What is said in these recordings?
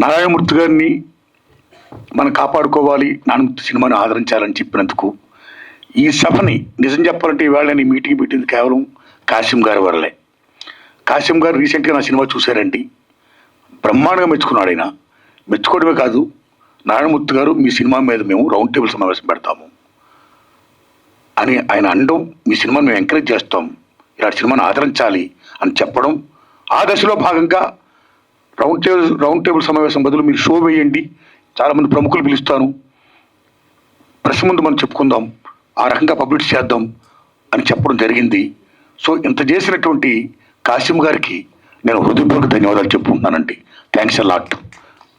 నారాయణమూర్తి గారిని మనం కాపాడుకోవాలి నానమూర్తి సినిమాని ఆదరించాలని చెప్పినందుకు ఈ సభని నిజం చెప్పాలంటే ఈవేళ నేను మీటింగ్ పెట్టింది కేవలం కాసిం గారి వరలే. కాసిం గారు రీసెంట్గా నా సినిమా చూశారండి. బ్రహ్మాండంగా మెచ్చుకున్నాడు ఆయన. మెచ్చుకోవడమే కాదు నారాయణమూర్తి గారు మీ సినిమా మీద మేము రౌండ్ టేబుల్ సమావేశం పెడతాము అని ఆయన అనడం మీ సినిమాను మేము ఎంకరేజ్ చేస్తాం. ఇలాంటి సినిమాను ఆదరించాలి అని చెప్పడం ఆ దశలో భాగంగా రౌండ్ టేబుల్ రౌండ్ టేబుల్ సమావేశం బదులు మీరు షో వేయండి. చాలామంది ప్రముఖులు పిలుస్తాను. ప్రెస్ ముందు మనం చెప్పుకుందాం. ఆ రకంగా పబ్లిష్ చేద్దాం అని చెప్పడం జరిగింది. సో ఇంత చేసినటువంటి కాసిం గారికి నేను హృదయపూర్వక ధన్యవాదాలు చెప్పుకుంటున్నానండి. థ్యాంక్స్ అ లాట్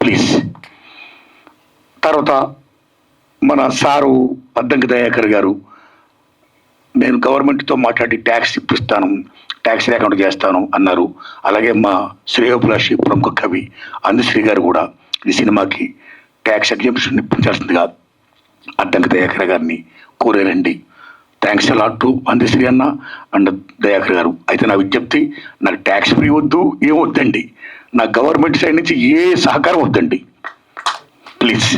ప్లీజ్ తర్వాత మన సారు అద్దంకి దయాకర్ గారు నేను గవర్నమెంట్తో మాట్లాడి ట్యాక్స్ ఇప్పిస్తాను. ట్యాక్స్ లేకుండా చేస్తాను అన్నారు. అలాగే మా శ్రేయోభిలాషి ప్రముఖ కవి అందశ్రీ గారు కూడా ఈ సినిమాకి ట్యాక్స్ ఎగ్జిబిషన్ ఇప్పించాల్సిందిగా అడ్డంకి దయాకర్ గారిని కోరారండి thanks a lot to Andasri అన్న అండ్ దయాకర్ గారు. అయితే నా విజ్ఞప్తి నాకు ట్యాక్స్ ఫ్రీ వద్దు ఏం వద్దండి. నా గవర్నమెంట్ సైడ్ నుంచి ఏ సహకారం వద్దండి. ప్లీజ్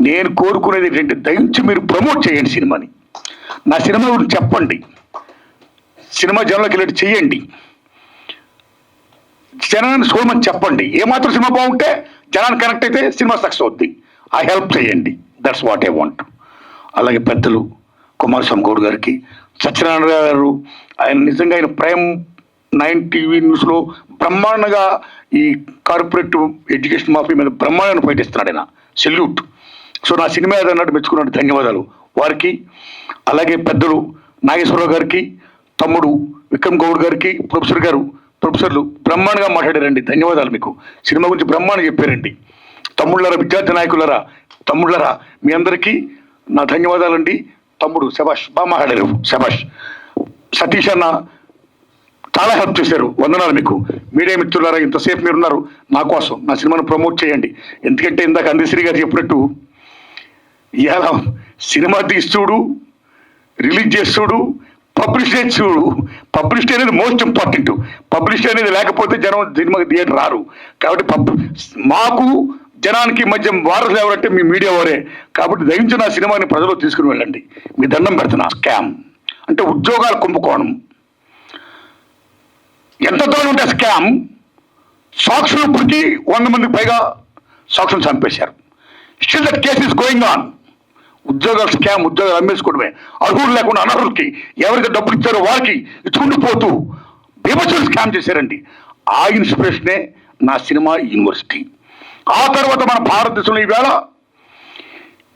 నేను కోరుకునేది ఏంటంటే దయచి మీరు ప్రమోట్ చేయండి సినిమాని. నా సినిమా గురించి చెప్పండి. సినిమా జనంలోకి వెళ్ళి చేయండి జనాన్ని చూడమని చెప్పండి. ఏమాత్రం సినిమా బాగుంటే జనాన్ని కనెక్ట్ అయితే సినిమా సక్సెస్ అవుద్ది. ఆ హెల్ప్ చేయండి. దట్స్ వాట్ ఐ వాంట్ అలాగే పెద్దలు కుమారస్వామి గౌడ్ గారికి సత్యనారాయణ గారు ఆయన నిజంగా ఆయన ప్రైమ్ నైన్ టీవీ న్యూస్లో బ్రహ్మాండంగా ఈ కార్పొరేట్ ఎడ్యుకేషన్ మాఫీ మీద బ్రహ్మాండంగా పయటిస్తున్నాడు ఆయన. సెల్యూట్ సో నా సినిమా ఏదన్నట్టు మెచ్చుకున్నాడు ధన్యవాదాలు. వారికి అలాగే పెద్దలు నాగేశ్వరరావు గారికి తమ్ముడు విక్రమ్ గౌడ్ గారికి ప్రొఫెసర్ గారు ప్రొఫెసర్లు బ్రహ్మాండంగా మాట్లాడారండి. ధన్యవాదాలు మీకు. సినిమా గురించి బ్రహ్మాండంగా చెప్పారండి. తమ్ముళ్ళరా విద్యార్థి నాయకులరా తమ్ముళ్ళరా మీ అందరికీ నా ధన్యవాదాలండి. తమ్ముడు శభాష్ బాగా మాట్లాడారు శభాష్. సతీష్ అన్న చాలా హెల్ప్ చేశారు. వందనాలు మీకు. మీడియా మిత్రులారా ఇంతసేపు మీరున్నారు. నా కోసం నా సినిమాను ప్రమోట్ చేయండి. ఎందుకంటే ఇందాక అందశ్రీ గారు చెప్పినట్టు ఇలా సినిమా తీస్తుడు రిలీజ్ చేస్తుడు పబ్లిసిటీ చూడు పబ్లిష్ అనేది మోస్ట్ ఇంపార్టెంట్ పబ్లిసిటీ అనేది లేకపోతే జనం సినిమాకి థియేటర్ రారు. కాబట్టి పబ్ మాకు జనానికి మధ్య వారసులు ఎవరంటే మీ మీడియా వారే. కాబట్టి దయించి నా సినిమాని ప్రజలు తీసుకుని వెళ్ళండి. మీ దండం పెడుతున్నా. స్కామ్. అంటే ఉద్యోగాల కుంభకోణం. ఎంత దూరం ఉంటే స్కామ్. సాక్షులు ఇప్పటికీ వంద మందికి పైగా సాక్షులు చంపేశారు. Still that case is going on ఉద్యోగాలు స్కామ్ ఉద్యోగాలు అమ్మేసుకోవడమే. అర్హులు లేకుండా అనర్హులకి ఎవరికి డబ్బులు ఇచ్చారో వారికి ఇచ్చుకుంటూ పోతూ బీభత్సం స్కామ్ చేశారండి. ఆ ఇన్స్పిరేషనే నా సినిమా యూనివర్సిటీ. ఆ తర్వాత మన భారతదేశంలో ఈవేళ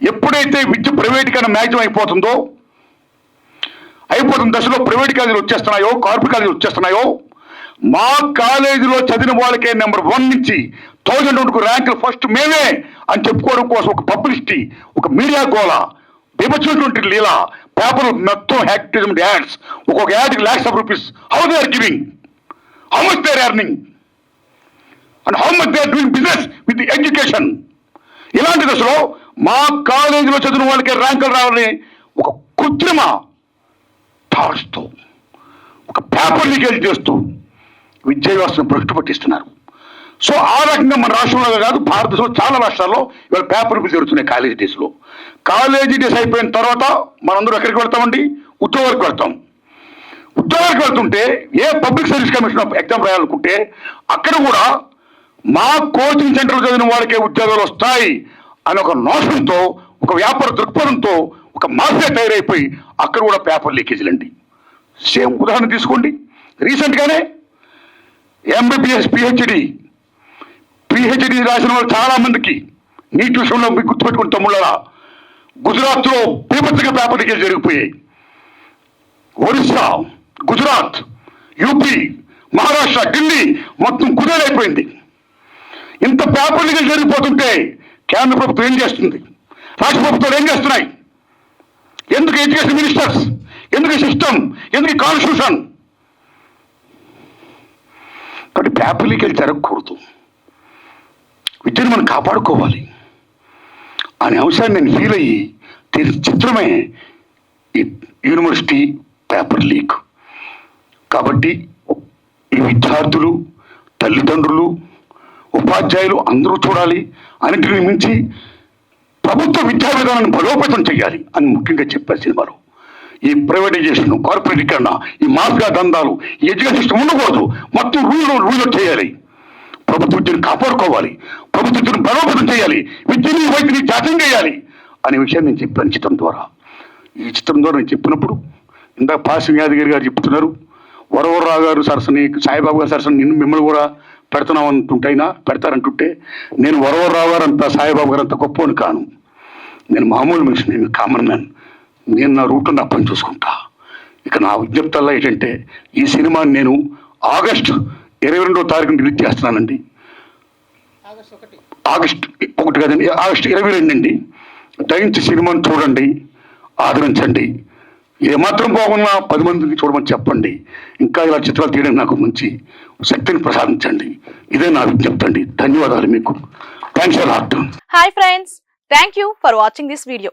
ఎప్పుడైతే విద్య ప్రైవేటీకరణ మ్యాక్సిమం అయిపోతుందో అయిపోతున్న దశలో ప్రైవేట్ కాలేజీలు వచ్చేస్తున్నాయో కార్పొరేట్ కాలేజీలు వచ్చేస్తున్నాయో మా కాలేజీలో చదివిన వాళ్ళకే నెంబర్ వన్ నుంచి థౌజండ్ వరకు ర్యాంకులు ఫస్ట్ మేమే అని చెప్పుకోవడం కోసం ఒక పబ్లిసిటీ ఒక మీడియా గోళ విభజించినటువంటి లీల పేపర్ మొత్తం హ్యాక్టిజం యాడ్స్ ఒక్కొక్క యాడ్కి lakhs of rupees how they are giving how much they are earning and how much they are doing business with education ఇలాంటి దశలో మా కాలేజీలో చదివిన వాళ్ళకి ర్యాంకులు రావాలని ఒక కృత్రిమ థాట్స్తో ఒక పేపర్ లీకేజ్ చేస్తూ విద్యా వ్యవస్థను భ్రష్టు పట్టిస్తున్నారు సో ఆ రకంగా మన రాష్ట్రంలో కాదు భారతదేశంలో చాలా రాష్ట్రాల్లో ఇవాళ పేపర్ బిల్ జరుగుతున్నాయి కాలేజీ డేస్లో కాలేజీ డేస్ అయిపోయిన తర్వాత మనందరూ ఎక్కడికి వెళ్తామండి? ఉద్యోగాలకు వెళ్తాం. ఉద్యోగాలకు వెళ్తుంటే ఏ పబ్లిక్ సర్వీస్ కమిషన్ ఎగ్జామ్ రాయాలనుకుంటే అక్కడ కూడా మా కోచింగ్ సెంటర్లో చదివిన వాళ్ళకే ఉద్యోగాలు వస్తాయి అని ఒక నోషంతో ఒక వ్యాపార దృక్పథంతో ఒక మాఫియా తయారైపోయి అక్కడ కూడా పేపర్ లీకేజీలు అండి సేమ్ ఉదాహరణ తీసుకోండి. రీసెంట్గానే ఎంబీబీఎస్ పిహెచ్డి పిహెచ్డి రాసిన వాళ్ళు చాలా మందికి నీటి విషయంలో మీకు గుర్తుపెట్టుకుని తమ్ముళ్ళరా గుజరాత్లో బీభత్సంగా పేపర్ లీకేజ్ జరిగిపోయాయి. ఒరిస్సా గుజరాత్ యూపీ మహారాష్ట్ర ఢిల్లీ మొత్తం కుదేలైపోయింది. ఇంత పేపర్ లీకేజ్ జరిగిపోతుంటే కేంద్ర ప్రభుత్వం ఏం చేస్తుంది? రాష్ట్ర ప్రభుత్వాలు ఏం చేస్తున్నాయి? ఎందుకు ఎడ్యుకేషన్ మినిస్టర్స్? ఎందుకు సిస్టమ్? ఎందుకు కాన్స్టిట్యూషన్? కాబట్టి పేపర్ లీకేజ్ జరగకూడదు. విద్యను మనం కాపాడుకోవాలి. అనే అంశాన్ని నేను ఫీల్ అయ్యి దీని చిత్రమే ఈ యూనివర్సిటీ పేపర్ లీక్. కాబట్టి ఈ విద్యార్థులు తల్లిదండ్రులు ఉపాధ్యాయులు అందరూ చూడాలి. అన్నింటిని మించి ప్రభుత్వ విద్యా విధానాన్ని బలోపేతం చేయాలి అని ముఖ్యంగా చెప్పారు సినిమాలో ఈ ప్రైవేటైజేషన్ కార్పొరేటీకరణ ఈ మాఫియా దందాలు ఈ ఎడ్యుకేషన్ సిస్టమ్ ఉండకూడదు. మొత్తం రూల్ రూల్ చేయాలి. ప్రభుత్వ విద్యను కాపాడుకోవాలి. ప్రభుత్వ విద్యను బలోపేతం చేయాలి. విద్యని వైద్యుని జాతం చేయాలి అనే విషయాన్ని నేను చెప్పాను చిత్రం ద్వారా. ఈ చిత్రం ద్వారా నేను చెప్పినప్పుడు ఇందాక పాసి యాదగిరి గారు చెప్తున్నారు వరవరరావు గారు సరసని సాయిబాబు గారు సరసని నిన్ను మిమ్మల్ని కూడా పెడుతున్నాం అంటుంటైనా పెడతారంటుంటే నేను వరవరరావు గారు అంత సాయిబాబు గారు అంత గొప్పని కాను. నేను మామూలు మనిషి నేను కామన్ మ్యాన్. నేను నా రూట్ నా పని చూసుకుంటా. ఇక నా విజ్ఞప్తల్లా ఏంటంటే ఈ సినిమాని నేను ఆగస్టు ఇరవై రెండో తారీఖున రిలీజ్ చేస్తున్నానండి. ఆగస్ట్ ఒకటి కదండి ఆగస్ట్ ఇరవై రెండు అండి. దయించి సినిమాను చూడండి ఆదరించండి. ఏమాత్రం బాగున్నా పది మందికి చూడమని చెప్పండి. ఇంకా ఇలా చిత్రాలు తీయడం నాకు మంచి శక్తిని ప్రసాదించండి. ఇదే నా విజ్ఞప్తి అండి. ధన్యవాదాలు మీకు. Thanks lot hi friends thank you for watching this video